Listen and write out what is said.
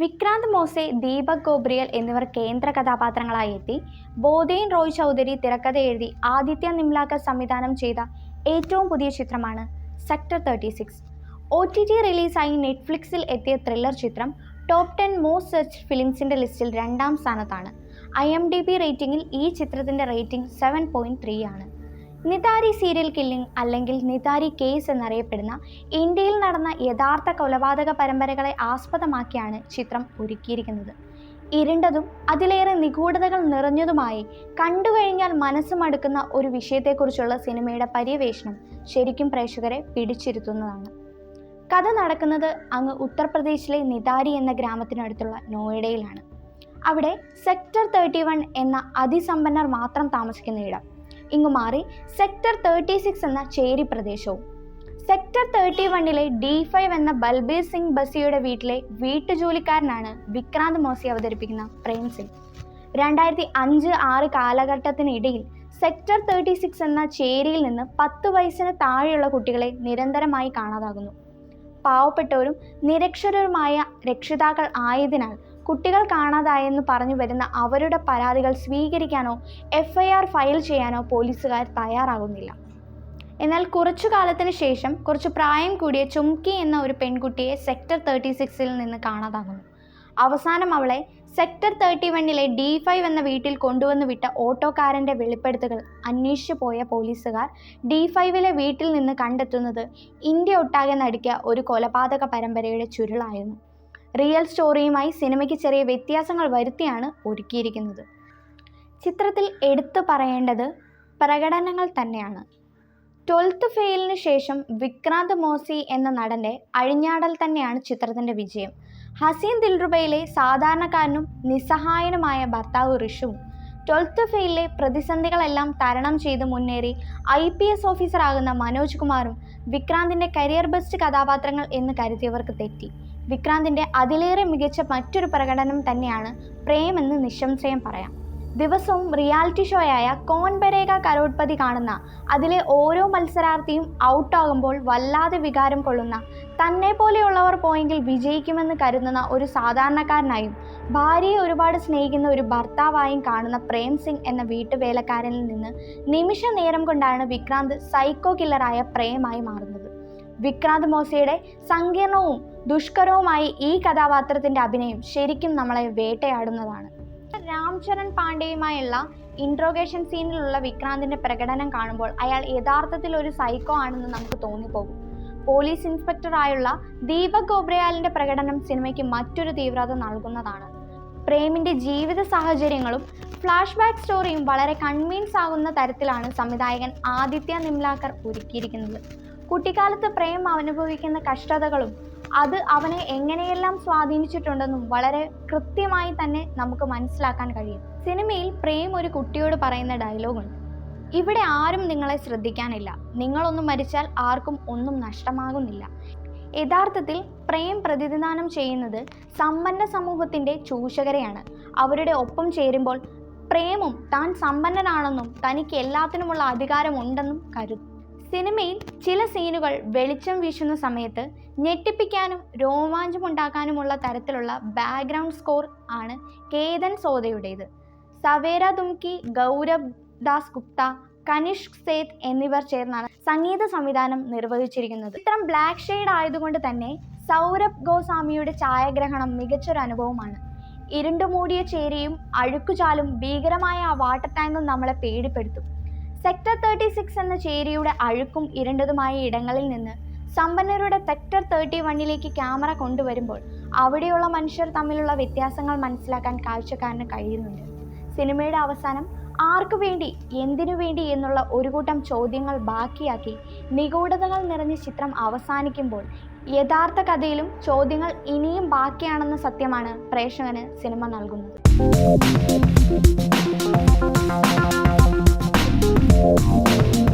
വിക്രാന്ത് മോസെ ദീപക് ഗോബ്രിയൽ എന്നിവർ കേന്ദ്ര കഥാപാത്രങ്ങളായി എത്തി. ബോധേൻ റോയ് ചൗധരി തിരക്കഥ എഴുതി ആദിത്യ നിംലാക്കർ സംവിധാനം ചെയ്ത ഏറ്റവും പുതിയ ചിത്രമാണ് sector thirty six. O T T റിലീസായി നെറ്റ്ഫ്ലിക്സിൽ എത്തിയ ത്രില്ലർ ചിത്രം ടോപ്പ് ടെൻ മോസ്റ്റ് സെർച്ച് ഫിലിംസിന്റെ ലിസ്റ്റിൽ രണ്ടാം സ്ഥാനത്താണ്. ഐ എം ഡി ബി റേറ്റിംഗിൽ ഈ ചിത്രത്തിന്റെ റേറ്റിംഗ് സെവൻ പോയിന്റ് ത്രീ ആണ്. നിതാരി സീരിയൽ കില്ലിംഗ് അല്ലെങ്കിൽ നിതാരി കേസ് എന്നറിയപ്പെടുന്ന ഇന്ത്യയിൽ നടന്ന യഥാർത്ഥ കൊലപാതക പരമ്പരകളെ ആസ്പദമാക്കിയാണ് ചിത്രം ഒരുക്കിയിരിക്കുന്നത്. ഇരുണ്ടതും അതിലേറെ നിഗൂഢതകൾ നിറഞ്ഞതുമായി കണ്ടുകഴിഞ്ഞാൽ മനസ്സ് മടുക്കുന്ന ഒരു വിഷയത്തെക്കുറിച്ചുള്ള സിനിമയുടെ പര്യവേഷണം ശരിക്കും പ്രേക്ഷകരെ പിടിച്ചിരുത്തുന്നതാണ്. കഥ നടക്കുന്നത് അങ്ങ് ഉത്തർപ്രദേശിലെ നിതാരി എന്ന ഗ്രാമത്തിനടുത്തുള്ള നോയിഡയിലാണ്. അവിടെ സെക്ടർ തേർട്ടി വൺ എന്ന അതിസമ്പന്നർ മാത്രം താമസിക്കുന്ന ഇടം. ഇങ്ങു മാറി സെക്ടർ തേർട്ടി സിക്സ് എന്ന ചേരി പ്രദേശവും. സെക്ടർ തേർട്ടി വണ്ണിലെ ഡി ഫൈവ് എന്ന ബൽബീർ സിംഗ് ബസിയുടെ വീട്ടിലെ വീട്ടുജോലിക്കാരനാണ് വിക്രാന്ത് മോസി അവതരിപ്പിക്കുന്ന പ്രേം സിംഗ്. രണ്ടായിരത്തി അഞ്ച് ആറ് കാലഘട്ടത്തിനിടയിൽ സെക്ടർ തേർട്ടി സിക്സ് എന്ന ചേരിയിൽ നിന്ന് പത്ത് വയസ്സിന് താഴെയുള്ള കുട്ടികളെ നിരന്തരമായി കാണാതാകുന്നു. പാവപ്പെട്ടവരും നിരക്ഷരരുമായ രക്ഷിതാക്കൾ ആയതിനാൽ കുട്ടികൾ കാണാതായെന്ന് പറഞ്ഞു വരുന്ന അവരുടെ പരാതികൾ സ്വീകരിക്കാനോ എഫ്ഐആർ ഫയൽ ചെയ്യാനോ പോലീസുകാർ തയ്യാറാകുന്നില്ല. എന്നാൽ കുറച്ചു കാലത്തിന് ശേഷം കുറച്ച് പ്രായം കൂടിയ ചുംകി എന്ന ഒരു പെൺകുട്ടിയെ സെക്ടർ തേർട്ടി സിക്സിൽ നിന്ന് കാണാതാകുന്നു. അവസാനം അവളെ സെക്ടർ തേർട്ടി വണ്ണിലെ ഡി ഫൈവ് എന്ന വീട്ടിൽ കൊണ്ടുവന്നു വിട്ട ഓട്ടോക്കാരന്റെ വെളിപ്പെടുത്തുകൾ അന്വേഷിച്ചു പോയ പോലീസുകാർ ഡി ഫൈവിലെ വീട്ടിൽ നിന്ന് കണ്ടെത്തുന്നത് ഇന്ത്യ ഒട്ടാകെ നടുക്കിയ ഒരു കൊലപാതക പരമ്പരയുടെ ചുരുളായിരുന്നു. റിയൽ സ്റ്റോറിയുമായി സിനിമയ്ക്ക് ചെറിയ വ്യത്യാസങ്ങൾ വരുത്തിയാണ് ഒരുക്കിയിരിക്കുന്നത്. ചിത്രത്തിൽ എടുത്തു പറയേണ്ടത് പ്രകടനങ്ങൾ തന്നെയാണ്. ട്വൽത്ത് ഫെയിലിന് ശേഷം വിക്രാന്ത് മോസി എന്ന നടന്റെ അഴിഞ്ഞാടൽ തന്നെയാണ് ചിത്രത്തിന്റെ വിജയം. ഹസീൻ ദിൽറുബയിലെ സാധാരണക്കാരനും നിസ്സഹായനുമായ ഭർത്താവ് ഋഷുവും ട്വൽത്ത് ഫെയിലിലെ പ്രതിസന്ധികളെല്ലാം തരണം ചെയ്ത് മുന്നേറി ഐ പി എസ് ഓഫീസറാകുന്ന മനോജ് കുമാറും വിക്രാന്തിന്റെ കരിയർ ബെസ്റ്റ് കഥാപാത്രങ്ങൾ എന്ന് കരുതിയവർക്ക് തെറ്റി. വിക്രാന്തിന്റെ അതിലേറെ മികച്ച മറ്റൊരു പ്രകടനം തന്നെയാണ് പ്രേമെന്ന് നിസ്സംശയം പറയാം. ദിവസവും റിയാലിറ്റി ഷോയായ കോൺ ബരേക കരോട്പതി കാണുന്ന അതിലെ ഓരോ മത്സരാർത്ഥിയും ഔട്ടാകുമ്പോൾ വല്ലാതെ വികാരം കൊള്ളുന്ന തന്നെ പോലെയുള്ളവർ പോയെങ്കിൽ വിജയിക്കുമെന്ന് കരുതുന്ന ഒരു സാധാരണക്കാരനായും ഭാര്യയെ ഒരുപാട് സ്നേഹിക്കുന്ന ഒരു ഭർത്താവായും കാണുന്ന പ്രേം സിംഗ് എന്ന വീട്ടുവേലക്കാരനിൽ നിന്ന് നിമിഷ നേരം കൊണ്ടാണ് വിക്രാന്ത് സൈക്കോ കില്ലറായ പ്രേമായി മാറുന്നത്. വിക്രാന്ത് മോസയുടെ സങ്കീർണവും ദുഷ്കരവുമായി ഈ കഥാപാത്രത്തിന്റെ അഭിനയം ശരിക്കും നമ്മളെ വേട്ടയാടുന്നതാണ്. രാംചരൺ പാണ്ഡെയുമായുള്ള ഇൻട്രോഗേഷൻ സീനിലുള്ള വിക്രാന്തിന്റെ പ്രകടനം കാണുമ്പോൾ അയാൾ യഥാർത്ഥത്തിൽ ഒരു സൈക്കോ ആണെന്ന് നമുക്ക് തോന്നിപ്പോകും. പോലീസ് ഇൻസ്പെക്ടറായുള്ള ദീപക് ഗോബ്രയാലിന്റെ പ്രകടനം സിനിമയ്ക്ക് മറ്റൊരു തീവ്രത നൽകുന്നതാണ്. പ്രേമിന്റെ ജീവിത സാഹചര്യങ്ങളും ഫ്ലാഷ് ബാക്ക് സ്റ്റോറിയും വളരെ കൺവീൻസ് ആകുന്ന തരത്തിലാണ് സംവിധായകൻ ആദിത്യ നിംലാക്കർ ഒരുക്കിയിരിക്കുന്നത്. കുട്ടിക്കാലത്ത് പ്രേം അനുഭവിക്കുന്ന കഷ്ടതകളും അത് അവനെ എങ്ങനെയെല്ലാം സ്വാധീനിച്ചിട്ടുണ്ടെന്നും വളരെ കൃത്യമായി തന്നെ നമുക്ക് മനസ്സിലാക്കാൻ കഴിയും. സിനിമയിൽ പ്രേം ഒരു കുട്ടിയോട് പറയുന്ന ഡയലോഗുണ്ട്. ഇവിടെ ആരും നിങ്ങളെ ശ്രദ്ധിക്കാനില്ല. നിങ്ങളൊന്നും മരിച്ചാൽ ആർക്കും ഒന്നും നഷ്ടമാകുന്നില്ല. യഥാർത്ഥത്തിൽ പ്രേം പ്രതിനിധാനം ചെയ്യുന്നത് സമ്പന്ന സമൂഹത്തിന്റെ ചൂഷകരെയാണ്. അവരുടെ ഒപ്പം ചേരുമ്പോൾ പ്രേമും താൻ സമ്പന്നനാണെന്നും തനിക്ക് എല്ലാത്തിനുമുള്ള അധികാരമുണ്ടെന്നും കരുതും സിനിമയിൽ ചില സീനുകൾ വെളിച്ചം വീശുന്ന സമയത്ത് ഞെട്ടിപ്പിക്കാനും രോമാഞ്ചമുണ്ടാക്കാനുമുള്ള തരത്തിലുള്ള ബാക്ക്ഗ്രൗണ്ട് സ്കോർ ആണ് കേതൻ സോദയുടേത്. സവേര ദുംകി ഗൗരവ് ദാസ് ഗുപ്ത കനിഷ്ക് സേത് എന്നിവർ ചേർന്നാണ് സംഗീത സംവിധാനം നിർവഹിച്ചിരിക്കുന്നത്. ചിത്രം ബ്ലാക്ക് ഷെയ്ഡ് ആയതുകൊണ്ട് തന്നെ സൗരഭ് ഗോസ്വാമിയുടെ ഛായാഗ്രഹണം മികച്ചൊരു അനുഭവമാണ്. ഇരുണ്ടുമൂടിയ ചേരിയും അഴുക്കുചാലും ഭീകരമായ ആ വാട്ടർ ടാങ്കും നമ്മളെ പേടിപ്പെടുത്തും. സെക്ടർ തേർട്ടി സിക്സ് എന്ന ചേരിയുടെ അഴുക്കും ഇരണ്ടതുമായ ഇടങ്ങളിൽ നിന്ന് സമ്പന്നരുടെ സെക്ടർ തേർട്ടി വണ്ണിലേക്ക് ക്യാമറ കൊണ്ടുവരുമ്പോൾ അവിടെയുള്ള മനുഷ്യർ തമ്മിലുള്ള വ്യത്യാസങ്ങൾ മനസ്സിലാക്കാൻ കാഴ്ചക്കാരന് കഴിയുന്നുണ്ട്. സിനിമയുടെ അവസാനം ആർക്കു വേണ്ടി എന്തിനു വേണ്ടി എന്നുള്ള ഒരു കൂട്ടം ചോദ്യങ്ങൾ ബാക്കിയാക്കി നിഗൂഢതകൾ നിറഞ്ഞ ചിത്രം അവസാനിക്കുമ്പോൾ യഥാർത്ഥ കഥയിലും ചോദ്യങ്ങൾ ഇനിയും ബാക്കിയാണെന്ന സത്യമാണ് പ്രേക്ഷകന് സിനിമ നൽകുന്നത്. Música